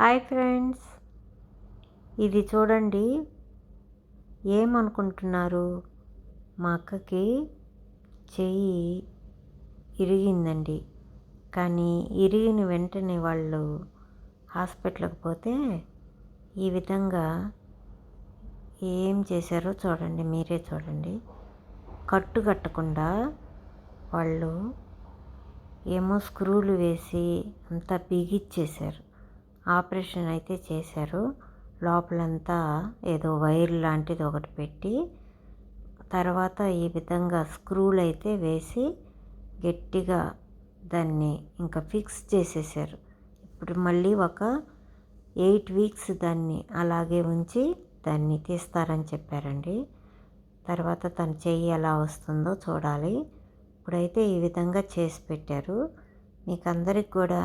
Hi friends. ఇది చూడండి. ఏమనుకుంటున్నారు? మా అక్కకి చెయ్యి ఇరిగిందండి. కానీ ఇరిగిన వెంటనే వాళ్ళు హాస్పిటల్కి పోతే ఈ విధంగా ఏం చేశారో చూడండి. మీరే చూడండి. కట్టు కట్టకుండా వాళ్ళు ఏమో స్క్రూలు వేసి అంతా బిగిచ్చేశారు. ఆపరేషన్ అయితే చేశారు. లోపలంతా ఏదో వైర్ లాంటిది ఒకటి పెట్టి తర్వాత ఈ విధంగా స్క్రూలు అయితే వేసి గట్టిగా దాన్ని ఇంకా ఫిక్స్ చేసేసారు. ఇప్పుడు మళ్ళీ ఒక ఎయిట్ వీక్స్ దాన్ని అలాగే ఉంచి దాన్ని తీస్తారని చెప్పారండి. తర్వాత తన చెయ్యి ఎలా వస్తుందో చూడాలి. ఇప్పుడైతే ఈ విధంగా చేసి పెట్టారు. మీకు అందరికి కూడా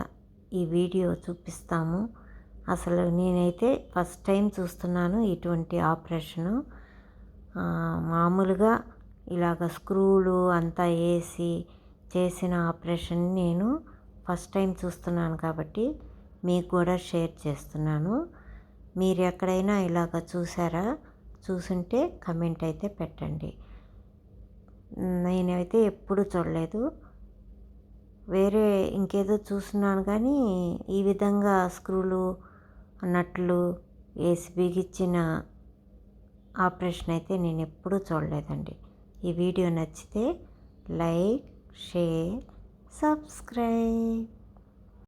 ఈ వీడియో చూపిస్తాము. అసలు నేనైతే ఫస్ట్ టైం చూస్తున్నాను ఇటువంటి ఆపరేషను. మామూలుగా ఇలాగ స్క్రూలు అంతా వేసి చేసిన ఆపరేషన్ నేను ఫస్ట్ టైం చూస్తున్నాను కాబట్టి మీకు కూడా షేర్ చేస్తున్నాను. మీరు ఎక్కడైనా ఇలాగ చూసారా? చూసుంటే కమెంట్ అయితే పెట్టండి. నేనైతే ఎప్పుడు చూడలేదు. వేరే ఇంకేదో చూస్తున్నాను కానీ ఈ విధంగా స్క్రూలు నట్లు వేసి బిగించిన ఆపరేషన్ అయితే నేను ఎప్పుడూ చూడలేదండి. ఈ వీడియో నచ్చితే లైక్ షేర్ సబ్స్క్రైబ్.